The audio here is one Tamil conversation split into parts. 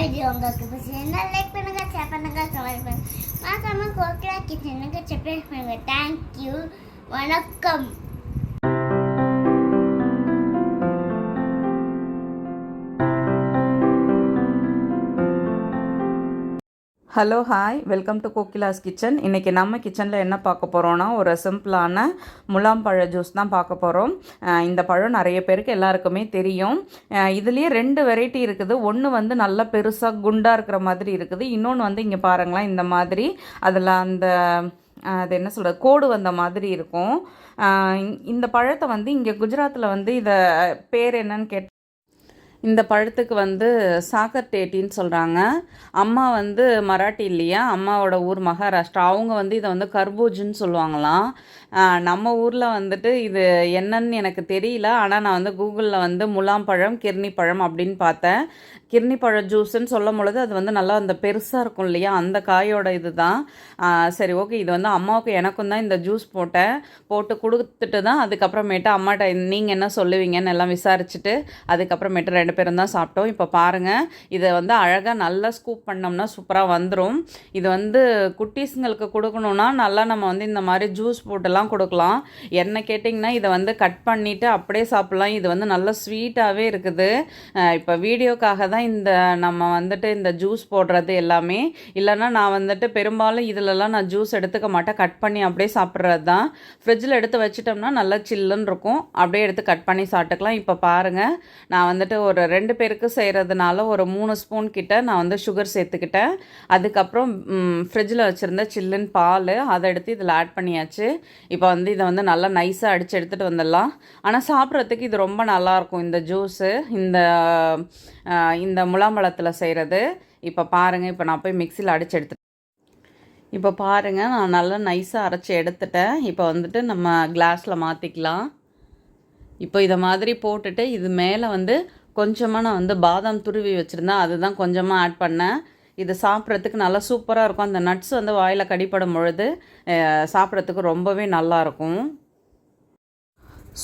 வீடியோ உங்களுக்கு பிடிச்சிருந்தா லைக் பண்ணுங்கள் ஷேர் பண்ணுங்கள் கமெண்ட் பண்ணுங்கள் மறக்காம கோக்கிலா கிச்சனுக்கு சப்ஸ்கிரைப் பண்ணுங்கள் தேங்க்யூ வணக்கம். Hello hi welcome to Kokila's kitchen இன்றைக்கி நம்ம கிச்சனில் என்ன பார்க்க போகிறோன்னா ஒரு சிம்பிளான முலாம்பழ ஜூஸ் தான் பார்க்க போகிறோம் இந்த பழம் நிறைய பேருக்கு எல்லாருக்குமே தெரியும். இதுலேயே ரெண்டு வெரைட்டி இருக்குது. ஒன்று வந்து நல்லா பெருசாக குண்டாக இருக்கிற மாதிரி இருக்குது. இன்னொன்று வந்து இங்கே பாருங்களேன் இந்த மாதிரி. அதில் அந்த அது என்ன சொல்கிறது கோடு வந்த மாதிரி இருக்கும். இந்த பழத்தை வந்து இங்கே குஜராத்தில் வந்து இதை பேர் என்னன்னு கேட் இந்த பழத்துக்கு வந்து சாக்கர் டேட்டின்னு சொல்கிறாங்க அம்மா வந்து மராட்டி இல்லையா? அம்மாவோட ஊர் மகாராஷ்டிரா. அவங்க வந்து இதை வந்து கர்பூஜுன்னு சொல்லுவாங்களாம். நம்ம ஊரில் வந்துட்டு இது என்னன்னு எனக்கு தெரியல. ஆனால் நான் வந்து கூகுளில் வந்து முலாம் பழம் கிர்னி பழம் அப்படின்னு பார்த்தேன். கிர்னி ஜூஸுன்னு ஜூஸ்ன்னு சொல்லும் பொழுது அது வந்து நல்லா அந்த பெருசாக இருக்கும் இல்லையா? அந்த காயோட இது தான் சரி ஓகே. இது வந்து அம்மாவுக்கு எனக்கும் தான் இந்த ஜூஸ் போட்டேன். போட்டு கொடுத்துட்டு தான் அதுக்கப்புறமேட்டு அம்மாட்ட நீங்கள் என்ன சொல்லுவீங்கன்னு எல்லாம் விசாரிச்சுட்டு அதுக்கப்புறமேட்டு ரெண்டு பேரும் தான் சாப்பிட்டோம். இப்போ பாருங்கள் இதை வந்து அழகாக நல்லா ஸ்கூப் பண்ணோம்னா சூப்பராக வந்துடும் இது வந்து குட்டீஸுங்களுக்கு கொடுக்கணுன்னா நல்லா நம்ம வந்து இந்த மாதிரி ஜூஸ் போட்டுலாம் கொடுக்கலாம். என்ன கேட்டிங்கன்னா இதை வந்து கட் பண்ணிவிட்டு அப்படியே சாப்பிட்லாம். இது வந்து நல்லா ஸ்வீட்டாகவே இருக்குது. இப்போ வீடியோக்காக தான் இந்த நம்ம வந்துட்டு இந்த ஜூஸ் போடுறது எல்லாமே. இல்லைன்னா நான் வந்துட்டு பெரும்பாலும் இதிலலாம் நான் ஜூஸ் எடுத்துக்க மாட்டேன். கட் பண்ணி அப்படியே சாப்பிட்றது தான். ஃப்ரிட்ஜில் எடுத்து வச்சிட்டோம்னா நல்லா சில்லுன்னு இருக்கும். அப்படியே எடுத்து கட் பண்ணி சாப்பிட்டுக்கலாம். இப்போ பாருங்கள் நான் வந்துட்டு ஒரு ரெண்டு பேருக்கு செய்கிறதுனால ஒரு மூணு ஸ்பூன் கிட்ட நான் வந்து சுகர் சேர்த்துக்கிட்டேன். அதுக்கப்புறம் ஃப்ரிட்ஜில் வச்சுருந்த சில்லுன்னு பால் அதை எடுத்து இதில் ஆட் பண்ணியாச்சு. இப்போ வந்து இதை வந்து நல்லா நைஸாக அடித்து எடுத்துகிட்டு வந்துடலாம். ஆனால் சாப்பிட்றதுக்கு இது ரொம்ப நல்லாயிருக்கும் இந்த ஜூஸு இந்த இந்த முலாம்பழத்தில் செய்கிறது இப்போ பாருங்கள் இப்போ நான் போய் மிக்சியில் அடித்து எடுத்து இப்போ பாருங்கள் நான் நல்லா நைஸாக அரைச்சி எடுத்துட்டேன். இப்போ வந்துட்டு நம்ம கிளாஸில் மாற்றிக்கலாம் இப்போ இதை மாதிரி போட்டுட்டு இது மேலே வந்து கொஞ்சமாக நான் வந்து பாதாம் துருவி வச்சுருந்தேன் அதுதான் கொஞ்சமாக ஆட் பண்ணேன். இது சாப்பிட்றதுக்கு நல்லா சூப்பராக இருக்கும். அந்த நட்ஸ் வந்து வாயில் கடிப்படும் பொழுது சாப்பிட்றதுக்கு ரொம்பவே நல்லாயிருக்கும்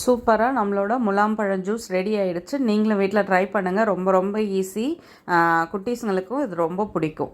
சூப்பராக நம்மளோட முலாம்பழம் ஜூஸ் ரெடி ஆயிடுச்சு. நீங்களும் வீட்டில் ட்ரை பண்ணுங்கள் ரொம்ப ரொம்ப ஈஸி குட்டீஸுங்களுக்கும் இது ரொம்ப பிடிக்கும்.